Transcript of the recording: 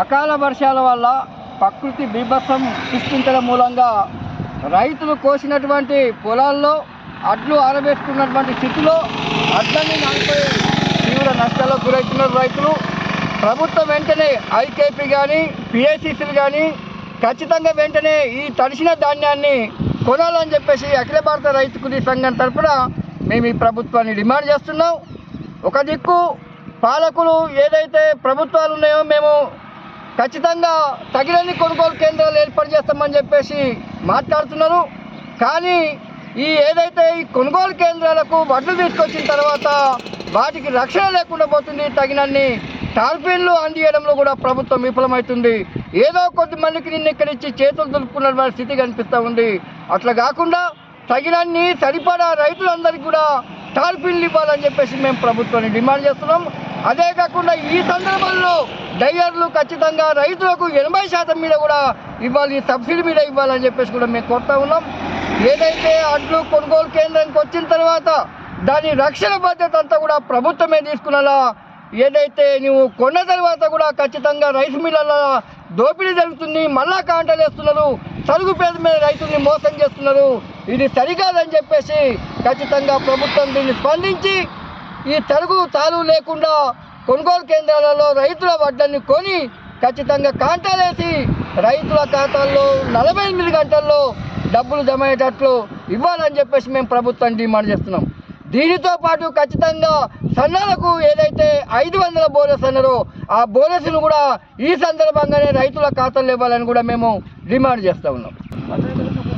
అకాల వర్షాల వల్ల ప్రకృతి బీభత్సం సృష్టించడం మూలంగా రైతులు కోసినటువంటి పొలాల్లో అడ్లు ఆరబెట్టుకున్నటువంటి స్థితిలో అడ్లని నానిపోయి తీవ్ర నష్టాలకు గురవుతున్నారు రైతులు. ప్రభుత్వం వెంటనే ఐకేపీ కానీ పిఏసీసీలు కానీ ఖచ్చితంగా వెంటనే ఈ తడిసిన ధాన్యాన్ని కొనాలని చెప్పేసి అఖిల భారత రైతు కూలీ సంఘం తరఫున మేము ఈ ప్రభుత్వాన్ని డిమాండ్ చేస్తున్నాం. ఒక దిక్కు పాలకులు ఏదైతే ప్రభుత్వాలు ఉన్నాయో మేము ఖచ్చితంగా తగినన్ని కొనుగోలు కేంద్రాలు ఏర్పాటు చేస్తామని చెప్పేసి మాట్లాడుతున్నారు. కానీ ఈ ఏదైతే ఈ కొనుగోలు కేంద్రాలకు వడ్లు తీసుకొచ్చిన తర్వాత వాటికి రక్షణ లేకుండా పోతుంది తగినన్ని టార్పిన్లు అందియడంలో కూడా ప్రభుత్వం విఫలమవుతుంది ఏదో కొద్ది మందికి నిన్న ఇక్కడ ఇచ్చి చేతులు దులుపుకున్నటువంటి స్థితి కనిపిస్తూ ఉంది. అట్లా కాకుండా తగినన్ని సరిపడా రైతులందరికీ కూడా టార్పిన్లు ఇవ్వాలని చెప్పేసి మేము ప్రభుత్వాన్ని డిమాండ్ చేస్తున్నాం. అదే కాకుండా ఈ సందర్భంలో డయ్యర్లు ఖచ్చితంగా రైతులకు ఎనభై శాతం మీద కూడా ఇవ్వాలి సబ్సిడీ మీద ఇవ్వాలని చెప్పేసి కూడా మేము కోరుతా ఉన్నాం. ఏదైతే అడ్లు కొనుగోలు కేంద్రానికి వచ్చిన తర్వాత దాని రక్షణ బాధ్యత అంతా కూడా ప్రభుత్వమే తీసుకున్నలా ఏదైతే నువ్వు కొన్న తర్వాత కూడా ఖచ్చితంగా రైస్ మిల్లల దోపిడీ జరుగుతుంది మళ్ళా కాంటలు వేస్తున్నారు సరుగు పేద మీద రైతుల్ని మోసం చేస్తున్నారు ఇది సరికాదని చెప్పేసి ఖచ్చితంగా ప్రభుత్వం దీన్ని స్పందించి ఈ తరుగు తాలు లేకుండా కొనుగోలు కేంద్రాలలో రైతుల వడ్లని కొని ఖచ్చితంగా కాంటాలేసి రైతుల ఖాతాల్లో నలభై ఎనిమిది గంటల్లో డబ్బులు జమ అయ్యేటట్లు ఇవ్వాలని చెప్పేసి మేము ప్రభుత్వం డిమాండ్ చేస్తున్నాం. దీనితో పాటు ఖచ్చితంగా సన్నాలకు ఏదైతే ఐదు వందల బోనస్ అన్నారో ఆ బోనస్ను కూడా ఈ సందర్భంగానే రైతుల ఖాతాలు ఇవ్వాలని కూడా మేము డిమాండ్ చేస్తూ ఉన్నాం.